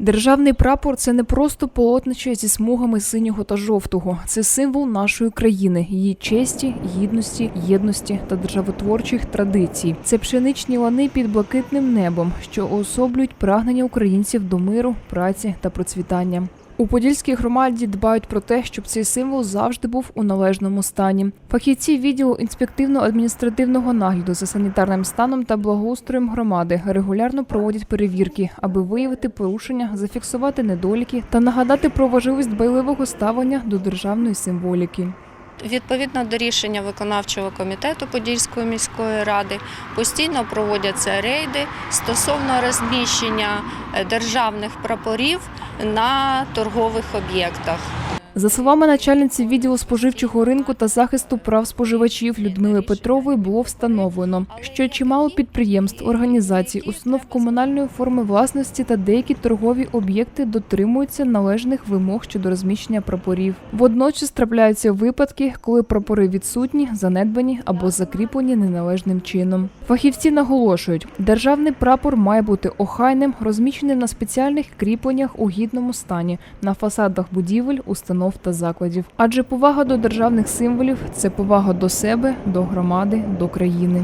Державний прапор це не просто полотнище зі смугами синього та жовтого. Це символ нашої країни, її честі, гідності, єдності та державотворчих традицій. Це пшеничні лани під блакитним небом, що уособлюють прагнення українців до миру, праці та процвітання. У Подільській громаді дбають про те, щоб цей символ завжди був у належному стані. Фахівці відділу інспективно-адміністративного нагляду за санітарним станом та благоустроєм громади регулярно проводять перевірки, аби виявити порушення, зафіксувати недоліки та нагадати про важливість дбайливого ставлення до державної символіки. Відповідно до рішення виконавчого комітету Подільської міської ради постійно проводяться рейди стосовно розміщення е, державних прапорів на торгових об'єктах. За словами начальниці відділу споживчого ринку та захисту прав споживачів Людмили Петрової, було встановлено, що чимало підприємств, організацій, установ комунальної форми власності та деякі торгові об'єкти дотримуються належних вимог щодо розміщення прапорів. Водночас трапляються випадки, коли прапори відсутні, занедбані або закріплені неналежним чином. Фахівці наголошують, державний прапор має бути охайним, розміщеним на спеціальних кріпленнях у гідному стані на фасадах будівель, установ та закладів. Адже повага до державних символів це повага до себе, до громади, до країни.